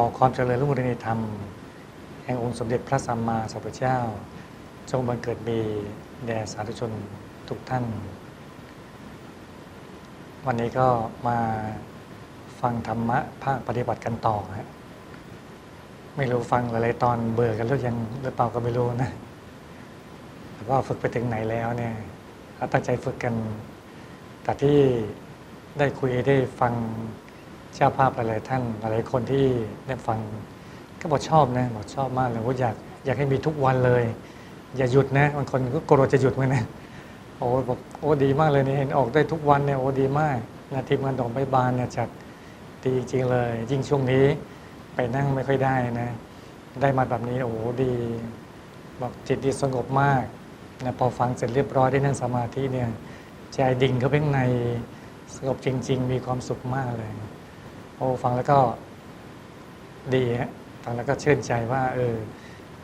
อความเจริญรุ่งเรืองในธรรม แห่งองค์สมเด็จพระสัมมาสัมพุทธเจ้า จงบังเกิดมีแด่สาธุชนทุกท่าน วันนี้ก็มาฟังธรรมะภาคปฏิบัติกันต่อฮะไม่รู้ฟังหลายๆตอนเบื่อกันหรือยังหรือเปล่าก็ไม่รู้นะแต่ว่าฝึกไปถึงไหนแล้วเนี่ยตั้งใจฝึกกันแต่ที่ได้คุยได้ฟัง เจ้าภาพหลายๆท่านหลายคนที่ได้ฟังก็บอกชอบนะบอกชอบมากเลยว่าอยากอยากให้มีทุกวันเลย อย่าหยุดนะบางคนก็กลัวจะหยุดเหมือนนะโอ้บอกโอ้ดีมากเลยเนี่ยเห็นออกได้ทุกวันเนี่ยโอ้ดีมากนะทีมงานดอกใบบานเนี่ยจากดีจริงเลย ยิ่งช่วงนี้ไปนั่งไม่ค่อยได้นะ ได้มาแบบนี้โอ้โหดี บอกจิตดีสงบมากนะพอฟังเสร็จเรียบร้อยได้นั่งสมาธิเนี่ยใจดิ่งเข้าไปข้างในสงบจริง ๆ มีความสุขมากเลย โอ้ฟังแล้วก็ดีฮะฟังแล้วก็ชื่นใจว่าเออ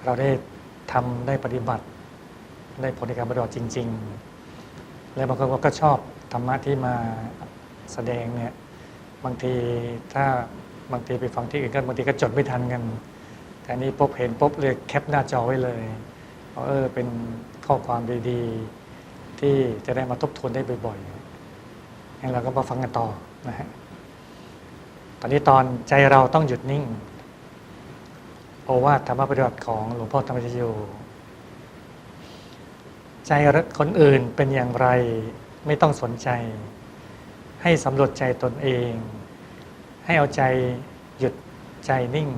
เราได้ทำได้ปฏิบัติ ได้ผลในการปฏิบัติจริง ๆ แล้วบางคนก็ชอบธรรมะที่มาแสดงเนี่ยบางทีถ้าบางทีไปฟังที่อื่นก็บางทีก็จดไม่ทันกัน แต่นี้พบเห็นปุ๊บเลยแคปหน้าจอไว้เลยเพราะเออเป็นข้อความดีๆที่จะได้มาทบทวนได้บ่อยๆงั้นเราก็มาฟังกันต่อนะฮะ อนนี้ตอนใจเราต้องหยุดนิ่งโอวาทธรรมปฏิบัติของหลวงพ่อธรรมชโยใจคนอื่นเป็นอย่างไรไม่ต้องสนใจ ให้สำรวจใจตนเอง ให้เอาใจหยุดใจนิ่ง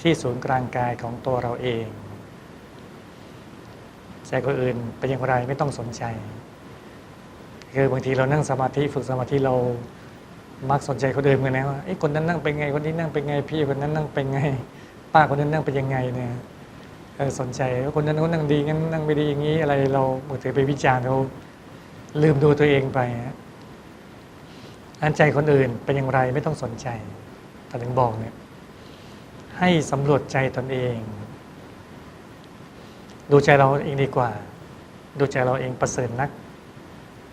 ที่ศูนย์กลางกายของตัวเราเอง ใจคนอื่นเป็นอย่างไรไม่ต้องสนใจ คือบางทีเรานั่งสมาธิฝึกสมาธิเรา มักสนใจคนอื่นกันนะว่าไอ้คนนั้นนั่งเป็นไงคนนี้นั่งเป็นไงพี่คนนั้นนั่งเป็นไง ป้าคนนั้นนั่งเป็นยังไงเนี่ยสนใจว่าคนนั้นเขานั่งดีงั้นนั่งไม่ดีอย่างนี้อะไรเราบางทีไปวิจารณ์เขาลืมดูตัวเองไปฮะอันใจคนอื่นเป็นอย่างไรไม่ต้องสนใจแต่ถึงบอกเนี่ยให้สำรวจใจตนเอง ดูใจเราเองดีกว่า ดูใจเราเองประเสริฐนัก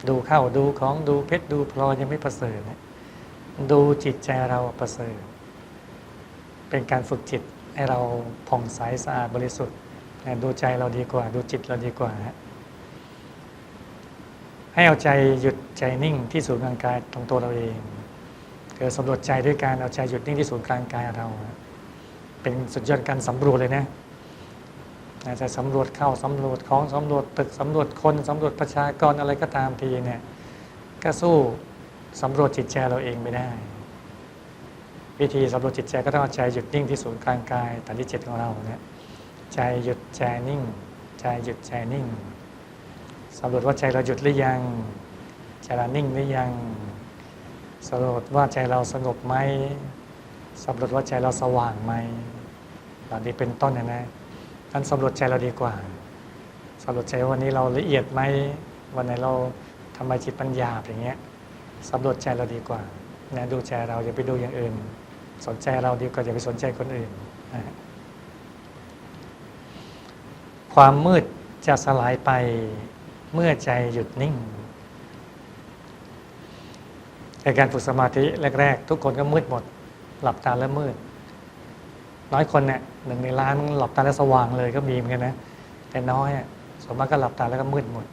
ดูเข้าดูของดูเพชรดูพลอยยังไม่ประเสริฐเนี่ย ดูจิตใจเราประเสริฐ เป็นการฝึกจิตให้เราผ่องใสสะอาดบริสุทธิ์ดูใจเราดีกว่า ดูจิตเราดีกว่าฮะให้เอาใจหยุดใจนิ่งที่ศูนย์กลางกายของตัวเราเองเกิดสำรวจใจด้วยการเอาใจหยุดนิ่งที่ศูนย์กลางกายเรา เป็นสุดยอดการสำรวจเลยนะนะจะสำรวจเข้าสำรวจของสำรวจตึกสำรวจคนสำรวจประชากรอะไรก็ตามทีเนี่ยก็สู้ สำรวจจิตใจเราเองไม่ได้ วิธีสำรวจจิตใจก็ต้องเอาใจหยุดนิ่งที่ศูนย์กลางกายฐานที่เจ็ดของเราเนี่ยใจหยุดใจนิ่ง ใจหยุดใจนิ่งสำรวจว่าใจเราหยุดหรือยัง ใจเรานิ่งหรือยังสำรวจว่าใจเราสงบไหมสำรวจว่าใจเราสว่างไหมเหล่านี้เป็นต้นนะนะท่านสำรวจใจเราดีกว่าสำรวจใจว่าวันนี้เราละเอียดไหมวันไหนเราทำไมจิตปัญญาอย่างเงี้ย สำรวจใจเราดีกว่านะดูใจเราอย่าไปดูอย่างอื่น สนใจเราดีกว่าอย่าไปสนใจคนอื่นนะความมืดจะสลายไปเมื่อใจหยุดนิ่งในการฝึกสมาธิแรกๆ ทุกคนก็มืดหมด หลับตาแล้วมืด น้อยคนเนี่ยหนึ่งในล้านหลับตาแล้วสว่างเลยก็มีเหมือนกันนะ แต่น้อยส่วนมากก็หลับตาแล้วก็มืดหมด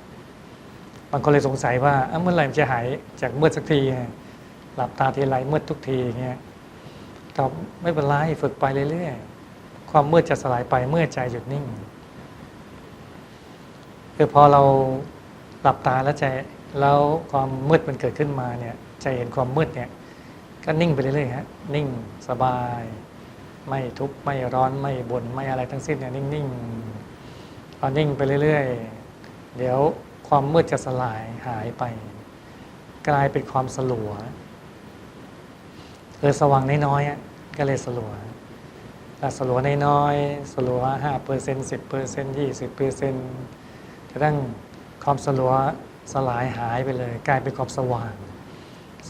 บางคนเลยสงสัยว่าเมื่อไหร่มันจะหายจากมืดสักทีหลับตาทีไรมืดทุกทีเงี้ยตอบไม่เป็นไรฝึกไปเรื่อยๆความมืดจะสลายไปเมื่อใจหยุดนิ่ง คือพอเราหลับตาแล้วใจแล้วความมืดมันเกิดขึ้นมาเนี่ยใจเห็นความมืดเนี่ยก็นิ่งไปเรื่อยๆฮะนิ่งสบาย ไม่ทุกข์ไม่ร้อนไม่บน่นไม่อะไรทั้งสิ้นเนี่ยนิ่งๆพอนิ่งไปเรื่อยๆ เดี๋ยว ความมืดจะสลายหายไป กลายเป็นความสลัวเออสว่างน้อยๆก็เลยสลัวแต่สลัวน้อยๆสลัวห้าเปอร์เซ็นต์สิบเปอร์เซ็นต์ยี่สิบเปอร์เซ็นต์กระทั่งความสลัวสลายหายไปเลย กลายเป็นความสว่าง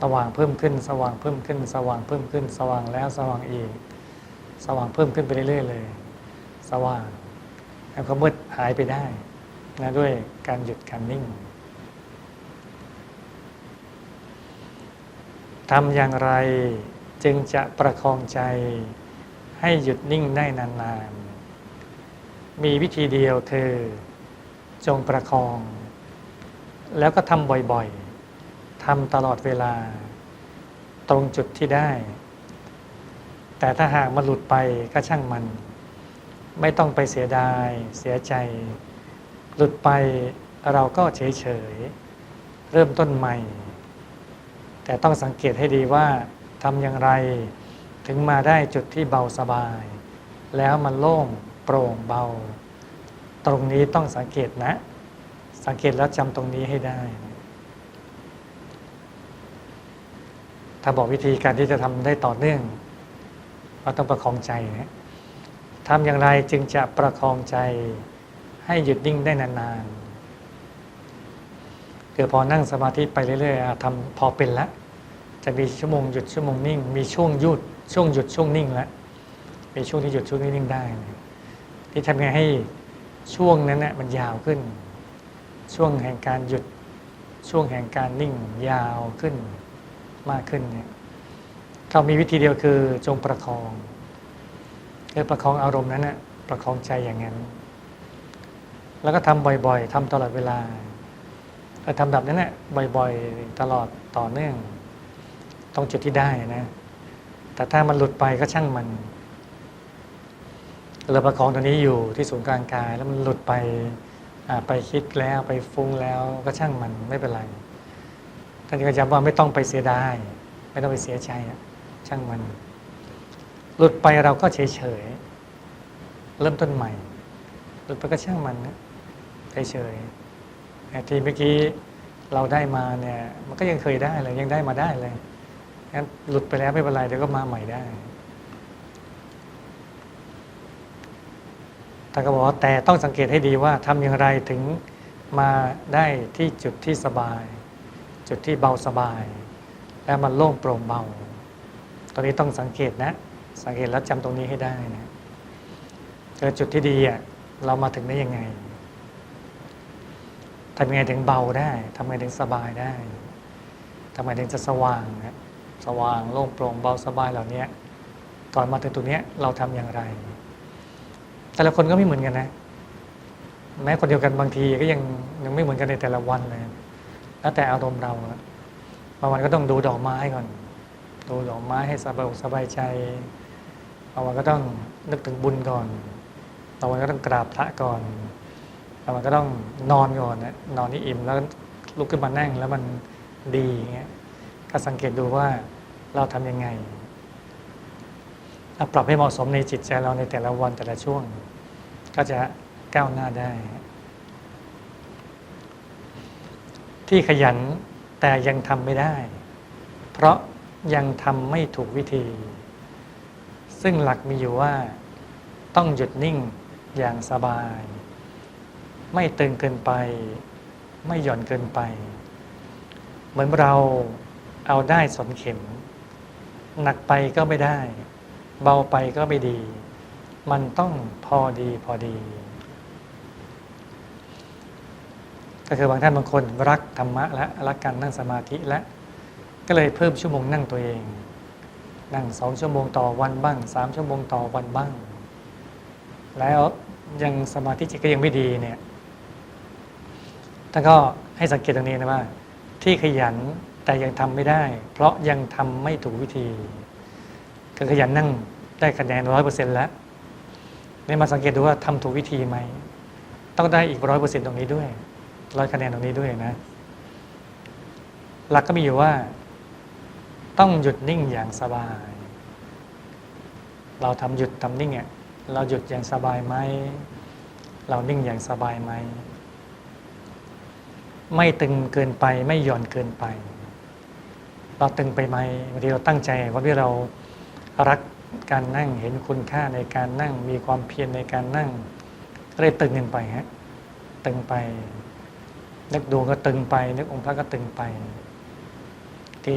สว่างเพิ่มขึ้น สว่างเพิ่มขึ้น สว่างเพิ่มขึ้น สว่างแล้วสว่างอีก สว่างเพิ่มขึ้นไปเรื่อยๆเลย สว่างแล้วก็มืดหายไปได้ นะด้วยการหยุดการนิ่งทำอย่างไรจึงจะประคองใจให้หยุดนิ่งได้นานๆ มีวิธีเดียวคือจงประคอง แล้วก็ทำบ่อยๆทำตลอดเวลา ตรงจุดที่ได้ แต่ถ้าหากมันหลุดไปก็ช่างมัน ไม่ต้องไปเสียดาย เสียใจ หลุดไปเราก็เฉยๆเริ่มต้นใหม่ แต่ต้องสังเกตให้ดีว่าทำอย่างไรถึงมาได้จุดที่เบาสบาย แล้วมันโล่งโปร่งเบา ตรงนี้ต้องสังเกตนะ สังเกตแล้วจำตรงนี้ให้ได้ ถ้าบอกวิธีการที่จะทำได้ต่อเนื่องเราต้องประคองใจนะทำอย่างไรจึงจะประคองใจ ให้หยุดนิ่งได้นานๆคือพอนั่งสมาธิไปเรื่อยๆทำพอเป็นแล้วจะมีชั่วโมงหยุดชั่วโมงนิ่ง มีช่วงหยุดช่วงหยุดช่วงนิ่งแล้วมีช่วงที่หยุดช่วงที่นิ่งได้ที่ทำไงให้ช่วงนั้นนะมันยาวขึ้น ช่วงแห่งการหยุดช่วงแห่งการนิ่งยาวขึ้นมากขึ้นเนี่ยเขามีวิธีเดียวคือจงประคองคือประคองอารมณ์นั้นนะประคองใจอย่างนั้น แล้วก็ทำบ่อยๆทำตลอดเวลาทำแบบนั้นนะบ่อยๆ ตลอดต่อเนื่อง ตรงจุดที่ได้นะ แต่ถ้ามันหลุดไปก็ช่างมันเราประคองตัวนี้อยู่ที่ศูนย์กลางกาย แล้วมันหลุดไปไปคิดแล้วไปฟุ้งแล้วก็ช่างมันไม่เป็นไรท่านก็ย้ำว่าไม่ต้องไปเสียดายไม่ต้องไปเสียใจช่างมัน หลุดไปเราก็เฉยเฉยๆเริ่มต้นใหม่ หลุดไปก็ช่างมันนะ เฉยๆแต่ทีเมื่อกี้เราได้มาเนี่ยมันก็ยังเคยได้เลยยังได้มาได้เลยงั้นหลุดไปแล้วไม่เป็นไรเดี๋ยวก็มาใหม่ได้แต่ก็บอกว่าแต่ต้องสังเกตให้ดีว่าทำอย่างไรถึงมาได้ที่จุดที่สบาย จุดที่เบาสบาย แล้วมันโล่งโปร่งเบา ตอนนี้ต้องสังเกตนะ สังเกตแล้วจำตรงนี้ให้ได้นะเจอจุดที่ดีอะเรามาถึงได้ยังไง ทำยังไงถึงเบาได้ทำยังไงถึงสบายได้ทำไมถึงจะสว่างนะสว่างโล่งโปร่งเบาสบายเหล่านี้ก่อนมาถึงตรงนี้เราทำอย่างไร แต่ละคนก็ไม่เหมือนกันนะ แม้คนเดียวกันบางทีก็ยังยังไม่เหมือนกันในแต่ละวันเลยแล้วแต่อารมณ์เราบางวันก็ต้องดูดอกไม้ก่อนดูดอกไม้ให้สบายอกสบายใจบางวันก็ต้องนึกถึงบุญก่อนบางวันก็ต้องกราบพระก่อน บางวันก็ต้องนอนก่อนนะนอนที่อิ่มแล้วลุกขึ้นมานั่งแล้วมันดีอย่างเงี้ยก็สังเกตดูว่าเราทำยังไงปรับให้เหมาะสมในจิตใจเราในแต่ละวันแต่ละช่วง ก็จะก้าวหน้าได้ ที่ขยันแต่ยังทำไม่ได้ เพราะยังทำไม่ถูกวิธี ซึ่งหลักมีอยู่ว่าต้องหยุดนิ่งอย่างสบาย ไม่ตึงเกินไป ไม่หย่อนเกินไป เหมือนเราเอาได้สนเข็ม หนักไปก็ไม่ได้ เบาไปก็ไม่ดี มันต้องพอดีพอดี ก็คือบางท่านบางคนรักธรรมะและรักการนั่งสมาธิและ ก็เลยเพิ่มชั่วโมงนั่งตัวเอง นั่งสองชั่วโมงต่อวันบ้างสามชั่วโมงต่อวันบ้าง แล้วยังสมาธิจิตก็ยังไม่ดีเนี่ย ท่านก็ให้สังเกตตรงนี้นะว่า ที่ขยันแต่ยังทำไม่ได้ เพราะยังทำไม่ถูกวิธีก็ขยันนั่งได้คะแนนร้อยเปอร์เซ็นต์แล้วนี่มาสังเกตดูว่าทำถูกวิธีไหมต้องได้อีกร้อยเปอร์เซ็นต์ตรงนี้ด้วยร้อยคะแนนตรงนี้ด้วยนะ หลักก็มีอยู่ว่า ต้องหยุดนิ่งอย่างสบาย เราทำหยุดทำนิ่งอะเราหยุดอย่างสบายไหมเรานิ่งอย่างสบายไหม ไม่ตึงเกินไปไม่หย่อนเกินไป เราตึงไปไหมบางทีเราตั้งใจว่าที่เรารักการนั่งเห็นคุณค่าในการนั่งมีความเพียรในการนั่งก็เลยตึงเกินไปฮะตึงไป นึกดูก็ตึงไป นึกองค์พระก็ตึงไป ที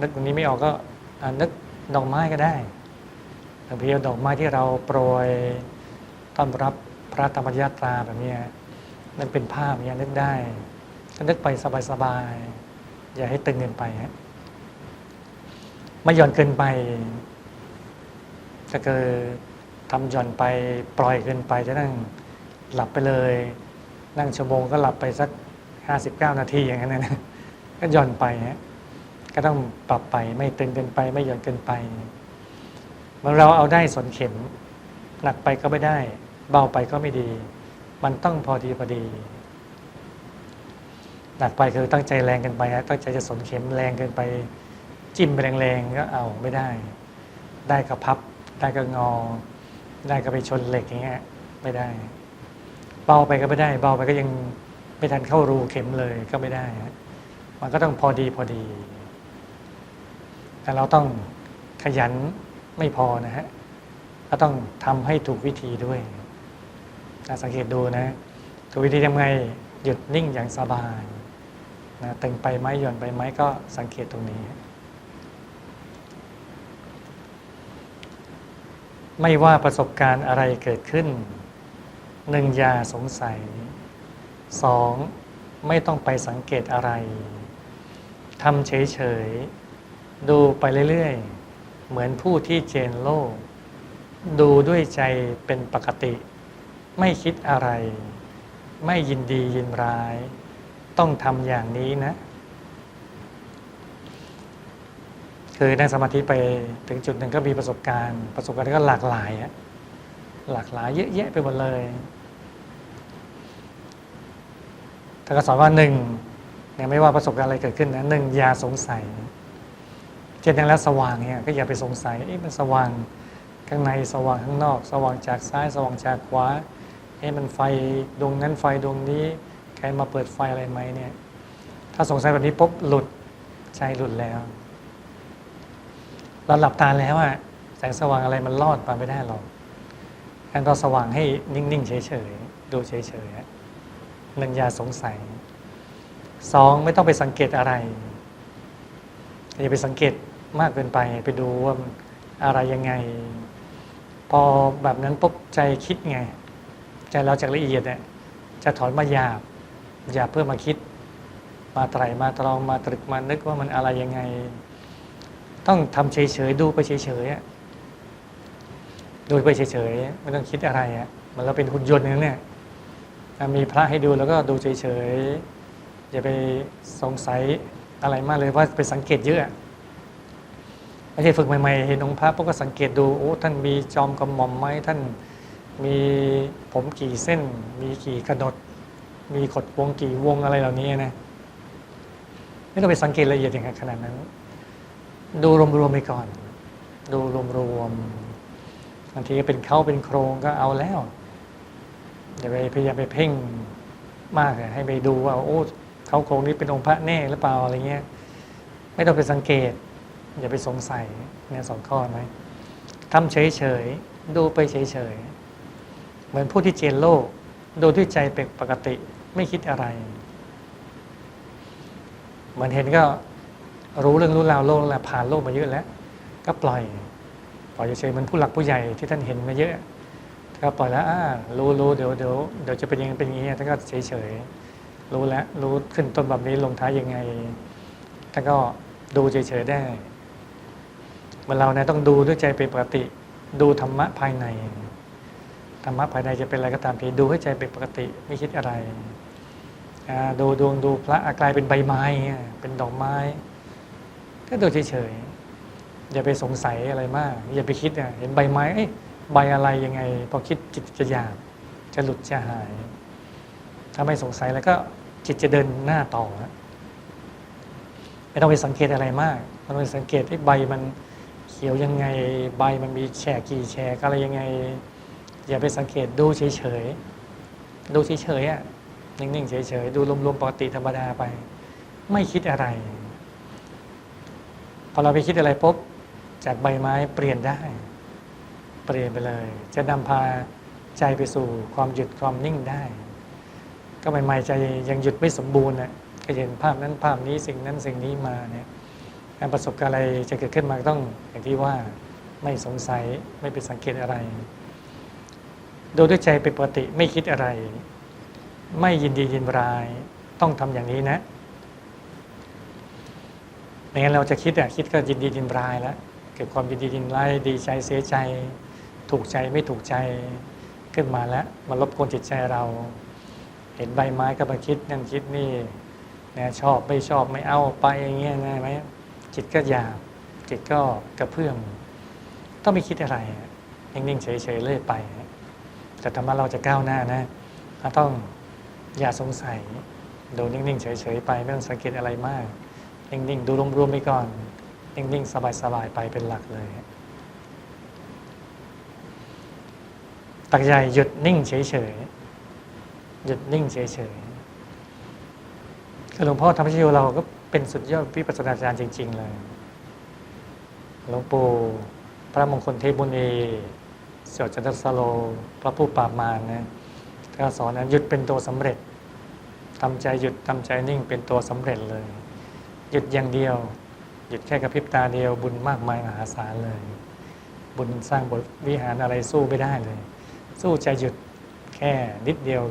นึกตรงนี้ไม่ออกก็นึกดอกไม้ก็ได้บางทีเอาดอกไม้ที่เราโปรยต้อนรับพระธรรมยาตราแบบนี้นั่นเป็นภาพเนี้ยนึกได้ ก็นึกไปสบายๆ อย่าให้ตึงเกินไปฮะไม่หย่อนเกินไป ก็คือทำหย่อนไปปล่อยเกินไปจะนั่งหลับไปเลย นั่งชั่วโมงก็หลับไปสัก59นาทีอย่างนั้นนะก็หย่อนไปฮะก็ต้องปรับไปไม่ตึงเกินไป ไม่หย่อนเกินไปเมื่อเราเอาได้สนเข็ม หนักไปก็ไม่ได้ เบาไปก็ไม่ดี มันต้องพอดีพอดี หนักไปคือตั้งใจแรงเกินไปฮะตั้งใจจะสนเข็มแรงเกินไป จิ้มไปแรงๆก็เอาไม่ได้ ได้ก็พับ ได้ก็งอ ได้ก็ไปชนเหล็กอย่างเงี้ยไม่ได้ เบาไปก็ไม่ได้ เบาไปก็ยังไม่ทันเข้ารูเข็มเลยก็ไม่ได้ฮะมันก็ต้องพอดีพอดี แต่เราต้องขยันไม่พอนะฮะก็ต้องทำให้ถูกวิธีด้วยสังเกตดูนะถูกวิธีทำไงหยุดนิ่งอย่างสบาย นะตึงไปไหมหย่อนไปไหมก็สังเกตตรงนี้ ไม่ว่าประสบการณ์อะไรเกิดขึ้นหนึ่งอย่าสงสัยสองไม่ต้องไปสังเกตอะไรทำเฉยๆ ดูไปเรื่อยๆ เหมือนผู้ที่เจนโลก ดูด้วยใจเป็นปกติ ไม่คิดอะไร ไม่ยินดียินร้าย ต้องทำอย่างนี้นะ คือนั่งสมาธิไปถึงจุดหนึ่งก็มีประสบการณ์ ประสบการณ์ก็หลากหลายอะหลากหลายเยอะแยะไปหมดเลยท่านก็สอนว่าหนึ่งเนี่ยไม่ว่าประสบการณ์อะไรเกิดขึ้นนะหนึ่งอย่าสงสัยเช่นอย่างแล้วสว่างเนี่ยก็อย่าไปสงสัยเอ๊ะมันสว่างข้างในสว่างข้างนอก สว่างจากซ้ายสว่างจากขวาเอ๊ะมันไฟดวงนั้นไฟดวงนี้ รมาเปิดไฟอะไรไหมเนี่ย ถ้าสงสัยแบบนี้ปุ๊บหลุดใจหลุดแล้วเราหลับตาแล้วอะแสงสว่างอะไรมันรอดมาไม่ได้หรอกงั้นเราสว่างให้นิ่งๆเฉยๆดูเฉยๆหนึ่งอย่าสงสัยสองไม่ต้องไปสังเกตอะไรอย่าไปสังเกตมากเกินไป ไปดูว่ามันอะไรยังไง พอแบบนั้นปุ๊บใจคิดไง ใจเราจากละเอียดเนี่ยจะถอนมาหยาบ หยาเพื่อมาคิด มาไตรมาตรองมาตรึกมานึกว่ามันอะไรยังไง ต้องทำเฉยๆดูไปเฉยๆดูไปเฉยๆไม่ต้องคิดอะไรอะมันเราเป็นหุ่นยนต์นั่นเนี่ยมีพระให้ดูแล้วก็ดูเฉยๆอย่าไปสงสัยอะไรมากเลยว่าไปสังเกตเยอะไม่ใช่ฝึกใหม่ๆเห็นองค์พระพวกก็สังเกตดูโอ้ท่านมีจอมกระหม่อมไหมท่านมีผมกี่เส้น มีกี่กระดด มีขดวงกี่วงอะไรเหล่านี้นะไม่ต้องไปสังเกตละเอียดอย่างขนาดนั้น ดูรวมๆไปก่อน ดูรวมๆบางทีก็เป็นเขาเป็นโครงก็เอาแล้วอย่าไปพยายามไปเพ่งมากให้ไปดูว่าโอ้เขาโครงนี้เป็นองค์พระแน่หรือเปล่าอะไรเงี้ย ไม่ต้องไปสังเกต อย่าไปสงสัยเนี่ยสองข้อไหมทำเฉยๆดูไปเฉยๆเหมือนผู้ที่เจนโลก ดูด้วยใจเป็นปกติ ไม่คิดอะไรเหมือนเห็นก็รู้เรื่องรู้ราวโลกแล้วผ่านโลกมาเยอะแล้ว ก็ปล่อย ปล่อยเฉยๆมันผู้หลักผู้ใหญ่ที่ท่านเห็นมาเยอะก็ปล่อยแล้วอ่ารู้รู้เดี๋ยวเดี๋ยวเดี๋ยวจะเป็นยังไงเป็นอย่างนี้ท่านก็เฉยเฉยๆรู้แล้วรู้ขึ้นต้นแบบนี้ลงท้ายยังไงท่านก็ดูเฉยๆได้เมื่อเราเนี่ยต้องดูด้วยใจเป็นปกติ ดูธรรมะภายในธรรมะภายในจะเป็นอะไรก็ตามทีดูให้ใจเป็นปกติไม่คิดอะไร ดูดวงดูพระกลายเป็นใบไม้เป็นดอกไม้ ก็ดูเฉยๆอย่าไปสงสัยอะไรมาก อย่าไปคิดเห็นใบไม้ใบอะไรยังไง พอคิดจิตจะหยาบจะหลุดจะหาย ถ้าไม่สงสัยแล้วก็จิตจะเดินหน้าต่อไม่ต้องไปสังเกตอะไรมากไม่ต้องไปสังเกตที่ใบมันเขียวยังไง ใบมันมีแฉกกี่แฉกอะไรยังไง อย่าไปสังเกตดูเฉยๆดูเฉยๆอะ นิ่งๆ เฉยๆ ดูรวมๆปกติธรรมดาไป ไม่คิดอะไร พอเราไปคิดอะไรปุ๊บจากใบไม้เปลี่ยนได้ เปลี่ยนไปเลย จะนำพาใจไปสู่ความหยุดความนิ่งได้ ก็ใหม่ๆใจยังหยุดไม่สมบูรณ์นะก็เห็นภาพนั้นภาพนี้สิ่งนั้นสิ่งนี้มาเนี่ยการประสบการณ์อะไรจะเกิดขึ้นมาต้องอย่างที่ว่าไม่สงสัยไม่ไปสังเกตอะไรดูด้วยใจเป็นปกติไม่คิดอะไร ไม่ยินดียินร้าย ต้องทำอย่างนี้นะไม่งั้นเราจะคิดอะคิดก็ยินดียินร้ายแล้วเกิดความยินดียินร้ายดีใจเสียใจ ถูกใจไม่ถูกใจขึ้นมาแล้วมารบกวนจิตใจเรา เห็นใบไม้ก็มาคิดนั่นคิดนี่นะชอบไม่ชอบไม่เอาไปอย่างเงี้ยนะไหมจิตก็หยาบจิตก็กระเพื่อมต้องไม่คิดอะไรนิ่งๆเฉยๆเรื่อยไป แต่ธรรมะเราจะก้าวหน้านะ ต้อง อย่าสงสัย ดูนิ่งๆเฉยๆไปไม่ต้องสังเกตอะไรมาก นิ่งๆ ดูรวมๆไปก่อน นิ่งๆ สบายๆ ไปเป็นหลักเลย ตักใหญ่หยุดนิ่งเฉยๆ หยุดนิ่งเฉยๆคือหลวงพ่อธรรมชโยเราก็เป็นสุดยอดวิปัสสนาจารย์จริง ๆ เลย หลวงปู่พระมงคลเทพบุณีเสี่ยวจันทสโล พระผู้ปราบมารนะ ก็สอนนะหยุดเป็นตัวสำเร็จทำใจหยุดทำใจนิ่งเป็นตัวสำเร็จเลย หยุดอย่างเดียว หยุดแค่กระพริบตาเดียว บุญมากมายมหาศาลเลย บุญสร้างบทวิหารอะไรสู้ไม่ได้เลย สู้ใจหยุดแค่นิดเดียว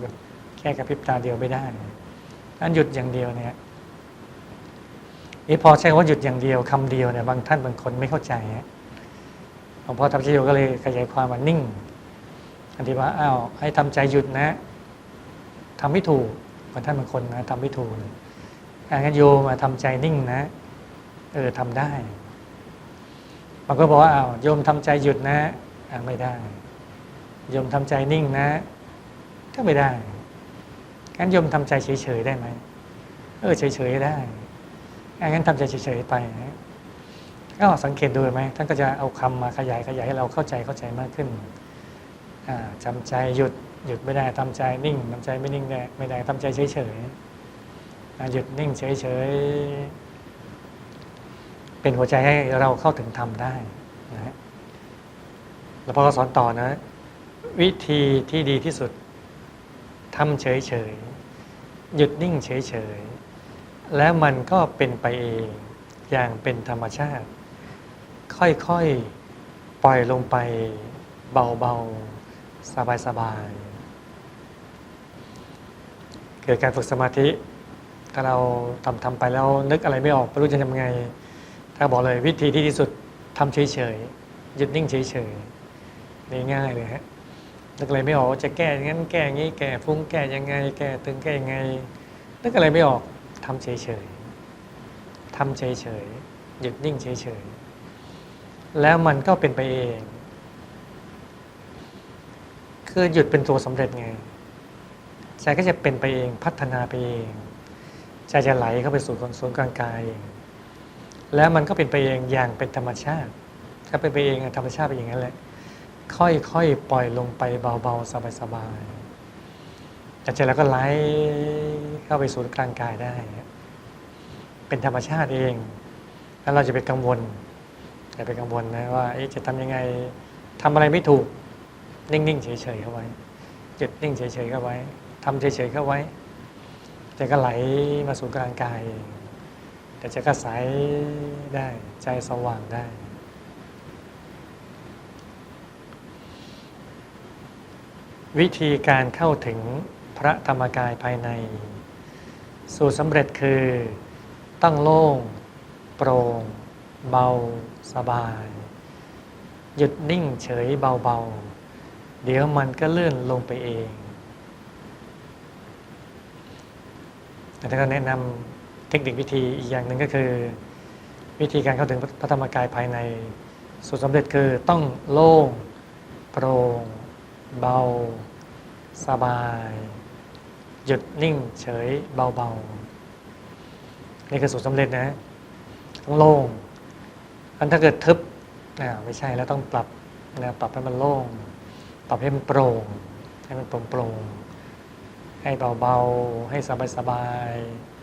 แค่กระพริบตาเดียวไม่ได้นั้นหยุดอย่างเดียวเนี่ยนี่พอใช้คำว่าหยุดอย่างเดียวคำเดียวเนี่ยบางท่านบางคนไม่เข้าใจฮะหลวงพ่อธรรมชโยก็เลยขยายความว่านิ่ง อันที่ว่าอ้าวให้ทำใจหยุดนะทำไม่ถูกบางท่านบางคนนะทำไม่ถูกเลยอางั้นโยมาทำใจนิ่งนะ เออทำได้บางก็บอกว่าอ้าวโยมทำใจหยุดนะอ่าไม่ได้โยมทำใจนิ่งนะ ก็ไม่ได้งั้นโยมทำใจเฉยๆได้ไหมเออเฉยๆได้งั้นทำใจเฉยๆไปนะก็สังเกตดูไหมท่านก็จะเอาคำมาขยายขยายให้เราเข้าใจเข้าใจมากขึ้น จำใจหยุดหยุดไม่ได้ทำใจนิ่งทำใจไม่นิ่งได้ไม่ได้ทำใจเฉยๆหยุดนิ่งเฉยๆเป็นหัวใจให้เราเข้าถึงธรรมได้นะแล้วพอเราสอนต่อนะ วิธีที่ดีที่สุดทำเฉยๆหยุดนิ่งเฉยๆแล้วมันก็เป็นไปเองอย่างเป็นธรรมชาติ ค่อยๆ ปล่อยลงไปเบาๆ สบายๆเกิดการฝึกสมาธิ ถ้าเราทำทำไปแล้วนึกอะไรไม่ออกไม่รู้จะทำไง ถ้าบอกเลยวิธีที่ดีสุดทำเฉยๆหยุดนิ่งเฉยๆนี่ง่ายเลยฮะนึกอะไรไม่ออกจะแก้ย่างนั้นแก้ย่างนี้แก้ฟุ้งแก้ยังไง แก้ตึงแก้ยังไงนึกอะไรไม่ออกทำเฉยๆทำเฉยๆหยุดนิ่งเฉยๆแล้วมันก็เป็นไปเอง คือหยุดเป็นตัวสำเร็จไงใจก็จะเป็นไปเองพัฒนาไปเองใจจะไหลเข้าไปสู่ศูนย์กลางกายเองแล้วมันก็เป็นไปเองอย่างเป็นธรรมชาติก็เป็นไปเองธรรมชาติเป็นอย่างนั้นแหละ ค่อยๆปล่อยลงไปเบาๆสบายๆแต่ใจเราก็ไหลเข้าไปสู่กลางกายได้ เป็นธรรมชาติเอง แล้วเราจะไปกังวลอย่าไปกังวลนะว่าจะทำยังไงทำอะไรไม่ถูก นิ่งๆเฉยๆเข้าไว้จุดนิ่งเฉยๆเข้าไว้ทำเฉยๆเข้าไว้ใจก็ไหลมาสู่กลางกายเองแต่ใจก็ใสได้ใจสว่างได้ วิธีการเข้าถึงพระธรรมกายภายใน สูตรสำเร็จคือตั้งโล่ง โปร่ง เบา สบาย หยุดนิ่งเฉยเบาๆ เดี๋ยวมันก็เลื่อนลงไปเองแต่ถ้าก็แนะนำเทคนิควิธีอีกอย่างหนึ่งก็คือ วิธีการเข้าถึงพระธรรมกายภายในสูตรสำเร็จคือต้องโล่งโปร่งเบา สบาย หยุดนิ่งเฉยเบาๆ นี่คือสูตรสำเร็จนะ ต้องโล่งอันถ้าเกิดทึบอ่าไม่ใช่แล้วต้องปรับนะปรับให้มันโล่ง ปรับให้มันโปร่ง ให้มันโปร่งโปร่งให้เบาๆ ให้สบาย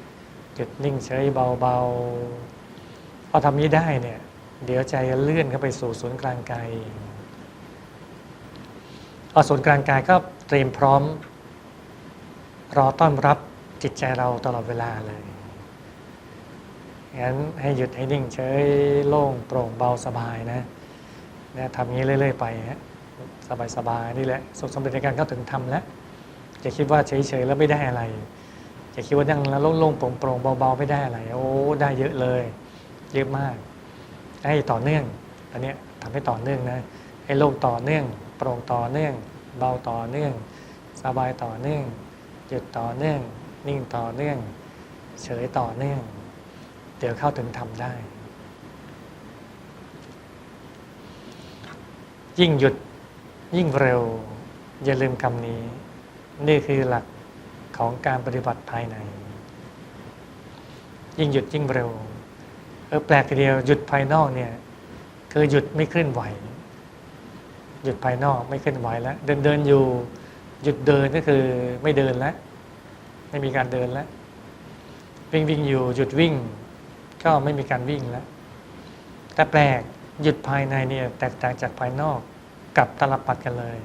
ๆหยุดนิ่งเฉยเบาๆ พอทำนี้ได้เนี่ย เดี๋ยวใจจะเลื่อนเข้าไปสู่ศูนย์กลางกายพอศูนย์กลางกายก็เตรียมพร้อม รอต้อนรับจิตใจเราตลอดเวลาเลยงั้นให้หยุดให้นิ่งเฉยโล่งโปร่งเบาสบายนะนะทำงี้เรื่อย ๆ ไปฮะ สบายสบายนี่แหละสุขสมเด็จในการเข้าถึงธรรมแล้วจะคิดว่าเฉยๆแล้วไม่ได้อะไรจะคิดว่านั่งแล้วโล่งๆโปร่งๆเบาๆไม่ได้อะไร โอ้ได้เยอะเลย เยอะมากให้ต่อเนื่องอันนี้ทำให้ต่อเนื่องนะให้โล่งต่อเนื่อง โปร่งต่อเนื่อง เบาต่อเนื่อง สบายต่อเนื่องหยุดต่อเนื่อง นิ่งต่อเนื่อง เฉยต่อเนื่อง เดี๋ยวเข้าถึงทำได้ ยิ่งหยุด ยิ่งเร็ว อย่าลืมคำนี้ นี่คือหลักของการปฏิบัติภายใน ยิ่งหยุดยิ่งเร็ว เออแปลกทีเดียวหยุดภายนอกเนี่ย คือหยุดไม่เคลื่อนไหว หยุดภายนอกไม่เคลื่อนไหวแล้ว เดินเดินอยู่ หยุดเดินก็คือไม่เดินแล้ว ไม่มีการเดินแล้ว วิ่งวิ่งอยู่หยุดวิ่ง ก็ไม่มีการวิ่งแล้ว แต่แปลกหยุดภายในเนี่ยแตกต่างจากภายนอก กับตลปัดกันเลย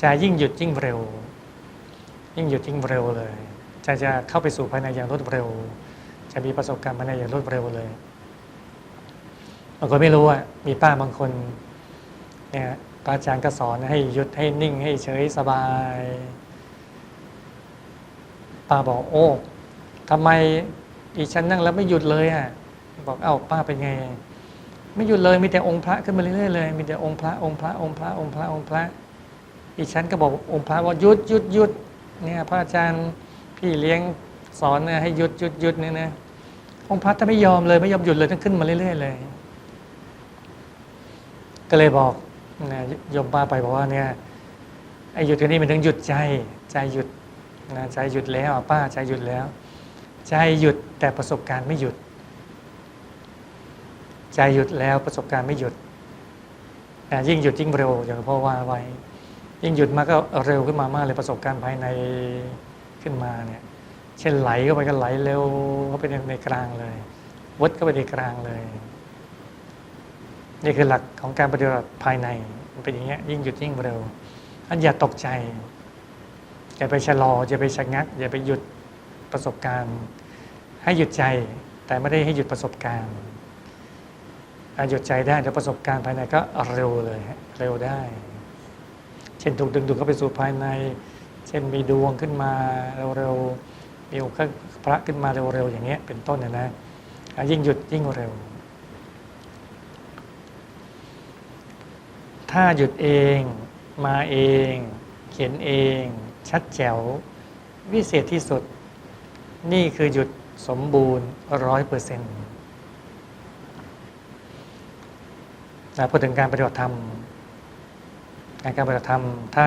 จะยิ่งหยุดยิ่งเร็ว ยิ่งหยุดยิ่งเร็วเลยจะจะเข้าไปสู่ภายในอย่างรวดเร็ว จะมีประสบการณ์ภายในอย่างรวดเร็วเลยบางคนไม่รู้อะมีป้าบางคนเนี่ยพระอาจารย์ก็สอนให้หยุดให้นิ่งให้เฉยสบายป้าบอกโอ้ทำไมอีฉันนั่งแล้วไม่หยุดเลยอะบอกเอ้าป้าเป็นไง ไม่หยุดเลยมีแต่องค์พระขึ้นมาเรื่อยๆเลยมีแต่องค์พระองค์พระองค์พระองค์พระองค์พระ อีฉันก็บอกองค์พระว่าหยุดหยุดหยุดเนี่ยพระอาจารย์พี่เลี้ยงสอนเนี่ยให้หยุดหยุดหยุดเนี่ยนะองค์พระถ้าไม่ยอมเลยไม่ยอมหยุดเลยต้องขึ้นมาเรื่อยๆเลย ก็เลยบอกนะยมป้าไปบอกว่าเนี่ยไอ้หยุดกันนี้มันถึงหยุดใจใจหยุดนะใจหยุดแล้วป้าใจหยุดแล้ว ใจหยุดแต่ประสบการณ์ไม่หยุด ใจหยุดแล้วประสบการณ์ไม่หยุดยิ่งหยุดยิ่งเร็วอย่างพ่อว่าไว้ ยิ่งหยุดมากก็เร็วขึ้นมามากเลยประสบการณ์ภายในขึ้นมาเนี่ย เช่นไหลเข้าไปก็ไหลเร็วเข้าไปในกลางเลยวัดเข้าไปในกลางเลย นี่คือหลักของการปฏิบัติภายในมันเป็นอย่างเงี้ยยิ่งหยุดยิ่งเร็วอันอย่าตกใจอย่าไปชะลออย่าไปชะงัก อย่าไปหยุดประสบการณ์ ให้หยุดใจแต่ไม่ได้ให้หยุดประสบการณ์ หยุดใจได้แต่ประสบการณ์ภายในก็เร็วเลยเร็วได้ เช่นถูกดึงดูดเข้าไปสู่ภายใน เช่นมีดวงขึ้นมาเร็วๆมีองค์พระขึ้นมาเร็วๆอย่างเงี้ยเป็นต้นนี่ยนะอะยิ่งหยุดยิ่งเร็ว ถ้าหยุดเองมาเอง เขียนเอง ชัดแจ๋ว วิเศษที่สุด นี่คือหยุดสมบูรณ์ร้อยเปอร์เซ็นต์ พูดถึงการปฏิบัติธรรมการปฏิบัติธรรม ถ้า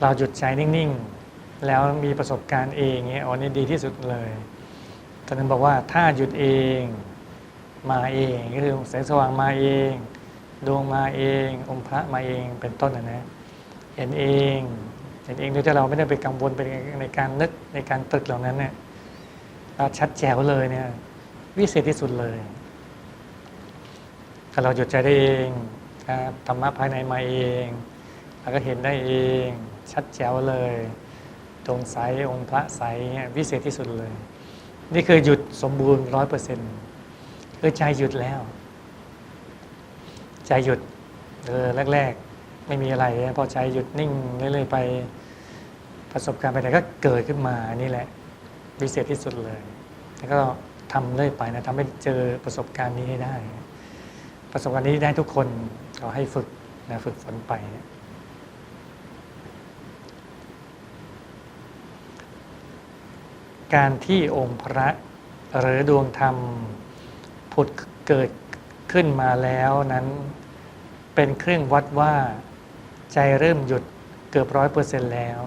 เราหยุดใจนิ่งๆ แล้วมีประสบการณ์เองเงี้ยอ๋อนี่ดีที่สุดเลยท่านนั้นบอกว่าถ้าหยุดเองมาเองก็คือแสงสว่างมาเองดวงมาเององค์พระมาเองเป็นต้นนะนะเห็นเองเห็นเองโดยที่เราไม่ได้ไปกังวลไปในการนึกในการตรึกเหล่านั้นเนี่ยเราชัดแจ๋วเลยเนี่ยวิเศษที่สุดเลยาเราหยุดใจได้เองธรรมะภายในมาเองเราก็เห็นได้เองชัดแจ๋วเลยดวงใสองค์พระใสวิเศษที่สุดเลย นี่คือหยุดสมบูรณ์ร้อยเปอร์เซ็นต์คือใจหยุดแล้ว ใจหยุดเออแรกๆ ไม่มีอะไร พอใจหยุดนิ่งเรื่อยๆไปประสบการณ์ไปไหนก็เกิดขึ้นมานี่แหละ วิเศษที่สุดเลย แล้วก็ทำเรื่อยไปนะทำให้เจอประสบการณ์นี้ให้ได้ ประสบการณ์นี้ได้ทุกคนเราให้ฝึกนะฝึกฝนไป การที่องค์พระหรือดวงธรรมผุดเกิดขึ้นมาแล้วนั้น เป็นเครื่องวัดว่าใจเริ่มหยุดเกือบร้อยเปอร์เซ็นต์แล้ว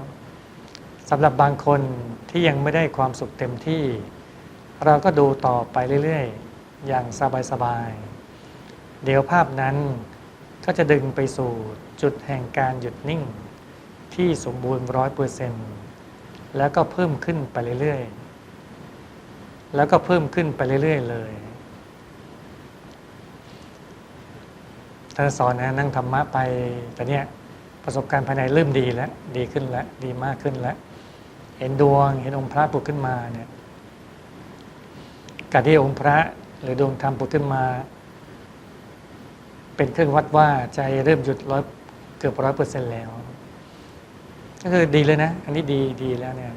สำหรับบางคนที่ยังไม่ได้ความสุขเต็มที่ เราก็ดูต่อไปเรื่อย ๆ อย่างสบาย ๆ เดี๋ยวภาพนั้นก็จะดึงไปสู่จุดแห่งการหยุดนิ่ง ที่สมบูรณ์ร้อยเปอร์เซนต์แล้วก็เพิ่มขึ้นไปเรื่อยๆ แล้วก็เพิ่มขึ้นไปเรื่อย ๆ เลยท่านสอนนะนั่งธรรมะไปแต่เนี้ยประสบการณ์ภายในเริ่มดีแล้ว ดีขึ้นแล้ว ดีมากขึ้นแล้ว เห็นดวง เห็นองค์พระปุกขึ้นมาเนี่ยการที่องค์พระหรือดวงธรรมปุกขึ้นมา เป็นเครื่องวัดว่าใจเริ่มหยุดร้อยเกือบร้อยเปอร์เซ็นต์แล้ว ก็คือดีเลยนะ อันนี้ดีดีแล้วเนี่ย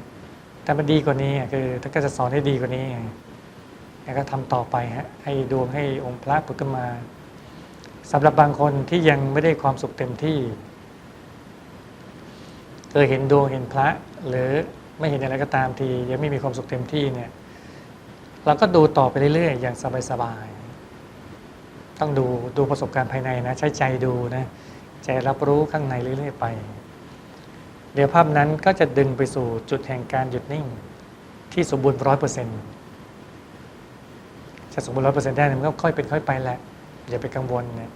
แต่มันดีกว่านี้คือท่านก็จะสอนให้ดีกว่านี้แล้วก็ทำต่อไปฮะให้ดวงให้องค์พระปุกขึ้นมาสำหรับบางคนที่ยังไม่ได้ความสุขเต็มที่เคยเห็นดวงเห็นพระ หรือไม่เห็นอะไรก็ตามที ยังไม่มีความสุขเต็มที่เนี่ย เราก็ดูต่อไปเรื่อยๆ อย่างสบายๆ ต้องดูดูประสบการณ์ภายในนะ ใช้ใจดูนะใจรับรู้ข้างในเรื่อยๆไป เดี๋ยวภาพนั้นก็จะดึงไปสู่จุดแห่งการหยุดนิ่ง ที่สมบูรณ์ร้อยเปอร์เซ็นต์จะสมบูรณ์ร้อยเปอร์เซ็นต์ได้เนี่ยมันก็ค่อยเป็นค่อยไปแหละ อย่าไปกังวลเนี่ย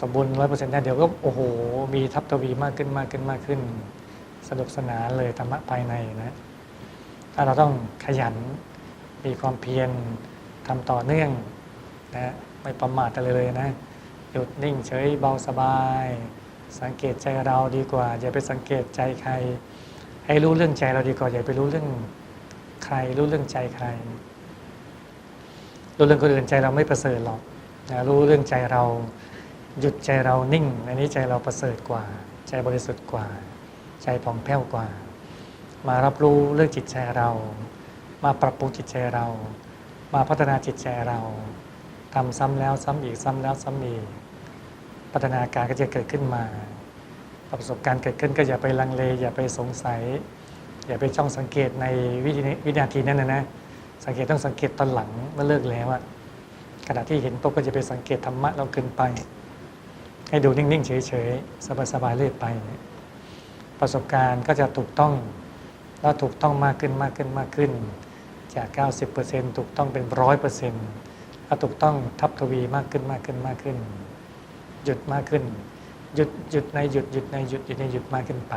สมบูรณ์ร้อยเปอร์เซ็นต์ได้เดี๋ยวก็โอ้โห มีทับทวีมากขึ้นมากขึ้นมากขึ้น สนุกสนานเลยธรรมะภายในนะถ้าเราต้องขยันมีความเพียรทำต่อเนื่องนะ ไม่ประมาทอะไรเลยนะ หยุดนิ่งเฉยเบาสบาย สังเกตใจเราดีกว่า อย่าไปสังเกตใจใคร ให้รู้เรื่องใจเราดีกว่า อย่าไปรู้เรื่องใคร รู้เรื่องใจใคร รู้เรื่องคนอื่นใจเราไม่ประเสริฐหรอกนะรู้เรื่องใจเราหยุดใจเรานิ่ง อันนี้ใจเราประเสริฐกว่า ใจบริสุทธิ์กว่า ใจผ่องแผ้วกว่า มารับรู้เรื่องจิตใจเรา มาปรับปรุงจิตใจเรา มาพัฒนาจิตใจเรา ทำซ้ำแล้วซ้ำอีกซ้ำแล้วซ้ำอีกพัฒนาการก็จะเกิดขึ้นมาประสบการณ์เกิดขึ้นก็อย่าไปลังเล อย่าไปสงสัย อย่าไปจ้องสังเกตในวิวินาทีนั้นนะนะสังเกตต้องสังเกตตอนหลังเมื่อเลิกแล้วอะขณะที่เห็นปุ๊บก็จะไปสังเกตธรรมะเราเกินไป ให้ดูนิ่งๆเฉยๆสบายๆเรื่อยไป ประสบการณ์ก็จะถูกต้องแล้วถูกต้องมากขึ้นมากขึ้นมากขึ้น จาก 90%ถูกต้องเป็น 100% ถ้าถูกต้องทับทวีมากขึ้นมากขึ้นมากขึ้น หยุดมากขึ้น หยุดหยุดในหยุดหยุดในหยุดหยุดในหยุดมากขึ้นไป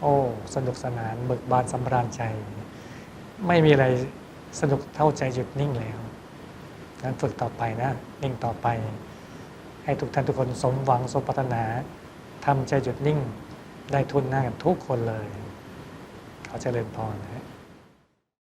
โอ้สนุกสนานเบิกบานสำราญใจ ไม่มีอะไรสนุกเท่าใจหยุดนิ่งแล้วงั้นฝึกต่อไปนะ นิ่งต่อไป ให้ทุกท่านทุกคนสมหวังสมปรารถนาทำใจหยุดนิ่งได้ทุนหน้ากันทุกคนเลย เขาจเจริญพรนะ